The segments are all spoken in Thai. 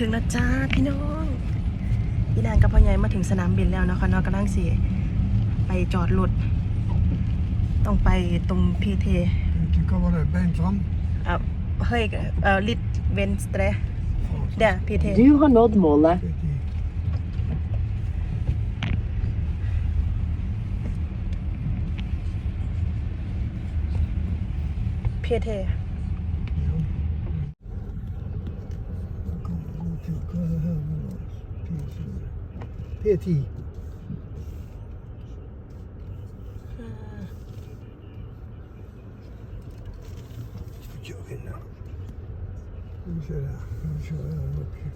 ถึงแล้วจ้าพี่น้องพี่นางกับพ่อใหญ่มาถึงสนามบินแล้วนะคะเนาะกำลังสิไปจอดรถต้องไปตรงพีเท Tu kommer det beint fram. เอ่อเฮ้ยเอ่อลิดเวนสเตรเดี๋ยวพีเท Du har nådd målet. Vet Peti. Şey şöyle, şöyle bakayım.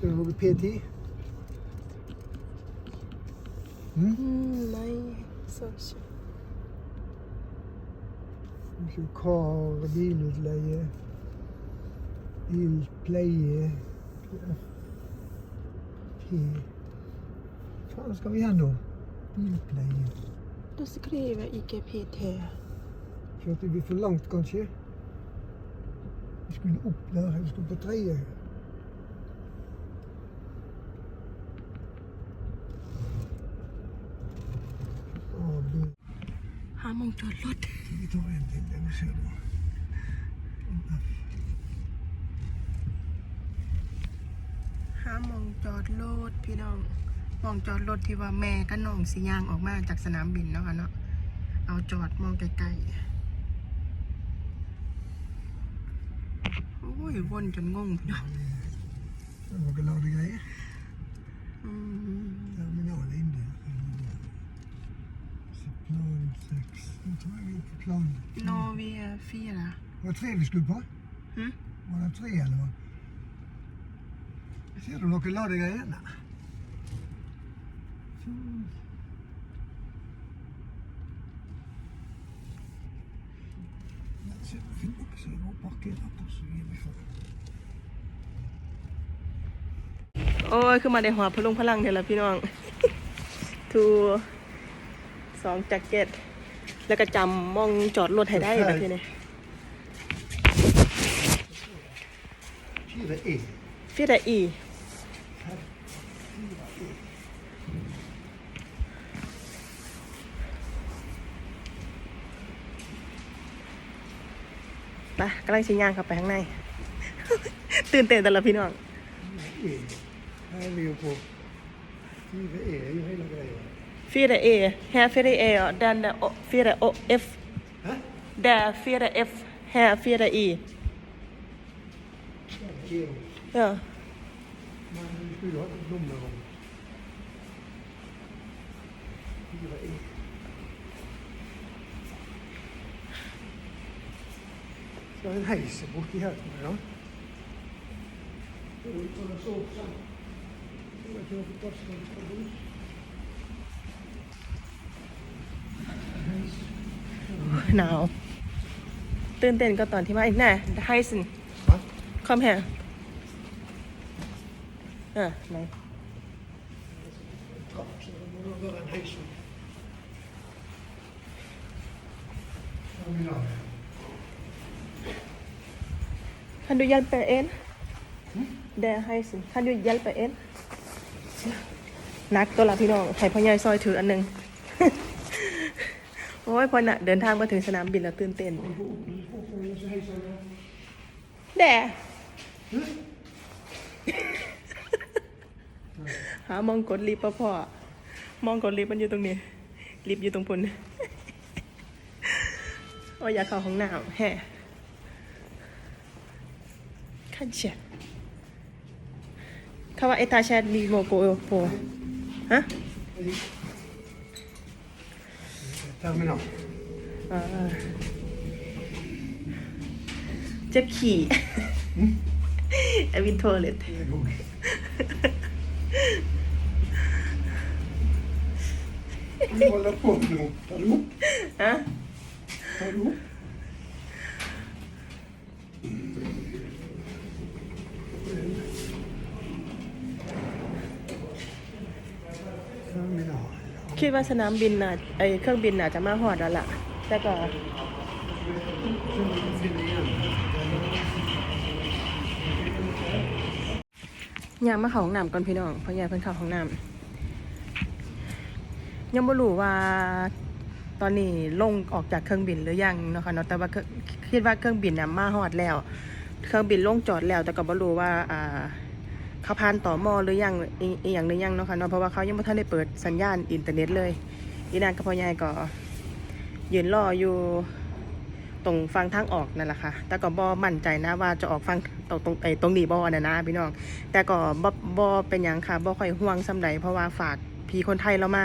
Şöyle bir peti. Hmm? Hmm, nein, so schön. Şu kar, bilutleie, ildpleie. Yeah. Hva Faen, skal vi gjennom? Bilpleie. Da skriver IGPT. Kjørte vi blir for langt, kanskje? Vi skulle opp der, vi skulle på tredje. Her må vi ta lodd. Vi tar en til, det ser du. าโมงจอดรถพี่น้องมองจอดรถที่ว่าแม่กับน้องสิย่างออกมาจากสนามบินเนาะค่ะเนาะเอาจอดมองไกลๆโอ้ยวนจนงงพี่น้อง Det var ikke lagde greier. อืม Terminal inne. Så plan 6. Nå tror jeg vi er på plan. โนเวียฟีล่ะ Var det tre vi skulle på? Hm? Var det tre, eller hva? Ser du noe ladegreier? Nei. Så- Ja, se, finn opp, så jeg må parkere på, så gir vi for. โอ้ยคือมาได้หัวพลุงพลังเดี๋ยวละพี่น้อง ทูสองแจ็คเก็ต แล้วก็จำมองจอดรถให้ได้แบบนี้ Fire E. พี่แปะกำลังชิ้นยางเข้าไปข้างใน ตื่นเต้นแต่ละพี่น้องฟีเรเอ๋อยู่เราอะไรวฟีดเอฟเดันโอฟีดเอฟฮดฟีดเอฟแฮฟีดอีเเออรเอ tror jeg. da. Så vi får så opp sammen. Så jeg kjører på plass når vi skal bo. Heis. หนาว ตื่นเต้นก็ตอนที่มาอีกแน่ไฮสัน Hva? come here เออไหน Trapp, så det må da være en heis. Terminal. Kan du hjelpe en? Det er heisen. Kan du hjelpe en? นักตัวละพี่น้องให้พ่อใหญ่ซอยถืออันหนึ่งโอ้ยพอน่ะเดินทางมาถึงสนามบินแล้วตื่นเต้นแด่หามองกดลิฟต์ปะพ่อ มองกดลิฟต์มันอยู่ตรงนี้ลิฟต์อยู่ตรงพุ่นโอ้ยอยากเข้าห้องน้ำแฮ่ ขั้นเชียเขาว่าเอตาแชดดีโมโกโปฮะ Terminal. อ่าเจ็บขี่ไอวินโทเลต Det er god. Du holder på nå. Tar du opp? ฮะ Tar du opp? คิดว่าสนามบินน่ะไอเครื่องบินน่ะจะมาหอดแล้วล่ะ แต่ก็ยางมาเข้าห้องน้ำก่อนพี่น้องเพราะยายเพิ่นเข้าห้องน้ำยังบ่รู้ว่าตอนนี้ลงออกจากเครื่องบินหรือยังเนาะค่ะเนาะแต่ว่าคิดว่าเครื่องบินน่ะมาฮอดแล้ว เครื่องบินลงจอดแล้ว แต่ก็บ่รู้ว่าอ่า เขาผ่านต่อมอหรือยังอีอีหยังหรือยังเนาะค่ะเนาะเพราะว่าเขายังบ่ทันได้เปิดสัญญาณอินเทอร์เน็ตเลยอีนางกับพ่อใหญ่ก็ยืนรออยู่ตรงฟังทางออกนั่นแหละค่ะ แต่ก็บ่มั่นใจนะว่าจะออกฟังตรงตรงไอ้ตรงนี้บ่น่ะนะพี่น้อง แต่ก็บ่บ่เป็นหยังค่ะบ่ค่อยห่วงสำใดเพราะว่าฝากพี่คนไทยเรามา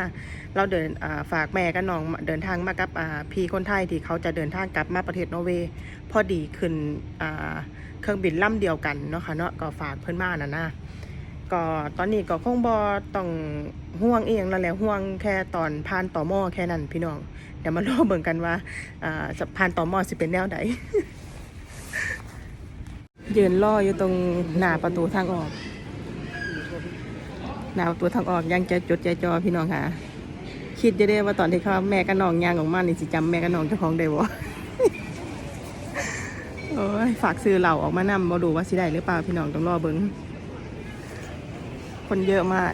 เราเดินฝากแม่กับน้องเดินทางมากับพี่คนไทยที่เขาจะเดินทางกลับมาประเทศนอร์เวย์พอดีขึ้นเครื่องบินลำเดียวกันเนาะค่ะเนาะก็ฝากเพื่อนมานะนะ ก็ตอนนี้ก็คงบอต้องห่วงเองแล้วแหละห่วงแค่ตอนผ่านต่อหม้อแค่นั้นพี่น้อง เดี๋ยวมารอเบิ่งกันว่าอ่าจะผ่านต่อหม้อสิเป็นแนวใดยืนรออยู่ตรงหน้าประตูทางออก หน้าประตูทางออกยังจะจดใจจอพี่น้องค่ะ คิดจะได้ว่าตอนที่เขาแม่กับน้องย่างออกมานี่สิจำแม่กับน้องเจ้าของได้บ่โอ้ยฝากซื้อเหล่าออกมานำมาดูว่าสิได้หรือเปล่าพี่น้องต้องรอเบิ้ง คนเยอะมาก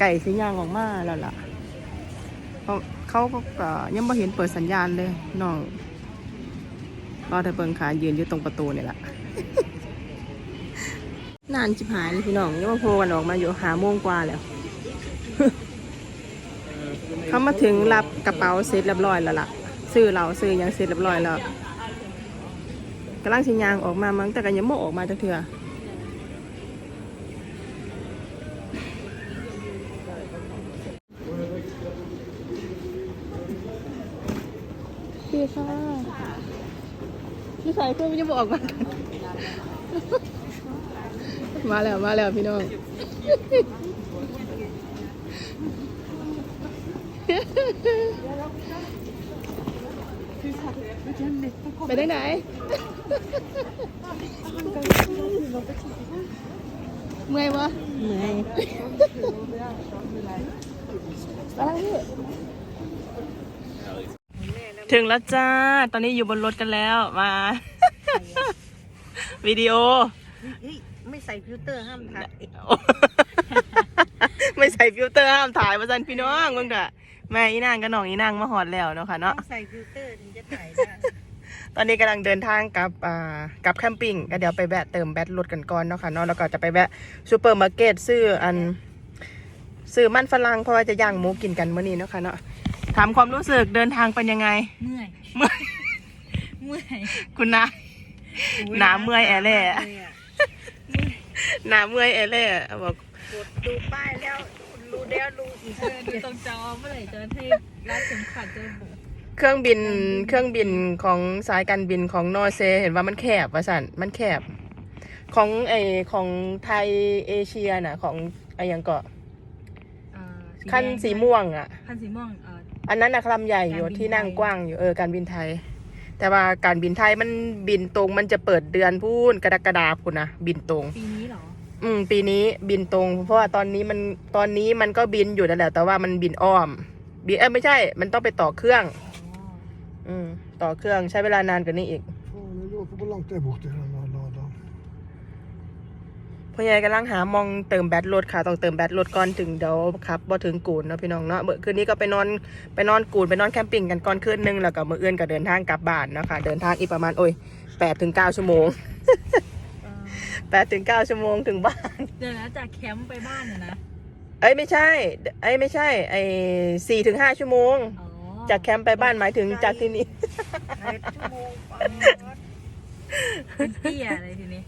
ไก่สิย่างออกมาแล้วล่ะเพราะเขาก็ยังไม่เห็นเปิดสัญญาณเลยน้องรอแต่เบิ้งขายืนอยู่ตรงประตูนี่แหละนานจิบหายเลยพี่น้องยังมาโพกันออกมาอยู่หาโมงกว่าแล้วเขามาถึงรับกระเป๋าเสร็จเรียบร้อยแล้วล่ะ ซื้อเราซื้อยังเสร็จเรียบร้อยแล้วกำลังสิยางออกมามั้งแต่ก็ยังไม่ออกมาจักเถื่อ พี่ค่ะพี่ใส่เพื่อนยังบออกมากัน มาแล้วมาแล้วพี่น้องไปได้ไหนเมื่อยวะเหนื่อยอะไรพี่ ถึงแล้วจ้า ตอนนี้อยู่บนรถกันแล้วมา วิดีโอ เฮ้ยไม่ใส่ฟิลเตอร์ห้ามถ่ายไม่ใส่ฟิลเตอร์ห้ามถ่ายมาสันพี่น้องมึงเถอะแม่อีนางกับน้องอีนางมาหอดแล้วเนาะค่ะเนาะต้องใส่ฟิลเตอร์ถึงจะถ่ายได้ตอนนี้กำลังเดินทางกลับอ่ากลับแคมปิ้งก็เดี๋ยวไปแวะเติมแบตรถกันก่อนเนาะค่ะเนาะแล้วก็จะไปแวะซูเปอร์มาร์เก็ตซื้ออันซื้อมันฝรั่งเพราะว่าจะย่างหมูกินกันมื้อนี้เนาะค่ะเนาะ ถามความรู้สึกเดินทางเป็นยังไง เมื่อย เมื่อย เมื่อยคุณนะหนาเมื่อยแอแล่หนาเมื่อยเอเล่บอกกดดูป้ายแล้วรู้แล้วรู้อีกเออดูตรงจอเมื่อไหร่จะให้รัดเข็มขัดจะบุเครื่องบินเครื่องบินของสายการบินของนอร์เซเห็นว่ามันแคบว่าสันมันแคบ ของไอของไทยเอเชียน่ะ ของไอหยังเกาะอ่าขั้นสีม่วงอะ คันสีม่วงเอ่ออันนั้นนะลำใหญ่อยู่การบินที่นั่งไทยกว้างอยู่เออการบินไทย แต่ว่าการบินไทยมันบินตรงมันจะเปิดเดือนพูนกรกฎาพูนนะบินตรง ปีนี้เหรอ อืม ปีนี้บินตรง เพราะว่าตอนนี้มันตอนนี้มันก็บินอยู่นั่นแหละแต่ว่ามันบินอ้อมบินเออไม่ใช่ มันต้องไปต่อเครื่อง อ๋ออืม ต่อเครื่องใช้เวลานานกว่านี้อีก Oh, det låter på långt där borta, den här ladan. พ่อใหญ่กำลังหามองเติมแบตรถค่ะต้องเติมแบตรถก่อนถึงเดี๋ยวครับบ่ถึงกูนเนาะพี่น้องเนาะเมื่อคืนนี้ก็ไปนอนไปนอนกูนไปนอนแคมปิ้งกันก่อนคืนนึงแล้วก็มื้ออื่นก็เดินทางกลับบ้านเนาะค่ะเดินทางอีกประมาณโอ้ยแปดถึงเก้าชั่วโมงเอ่อแปดถึงเก้าชั่วโมงถึงบ้าน เดี๋ยวนะจากแคมป์ไปบ้านเนี่ยนะเอ้ยไม่ใช่เอ้ยไม่ใช่ไอ้สี่ถึงห้าชั่วโมงอ๋อจากแคมป์ไปบ้านหมายถึงจากที่นี่ในชั่วโมงเป็นเตี้ยอะไรทีนี้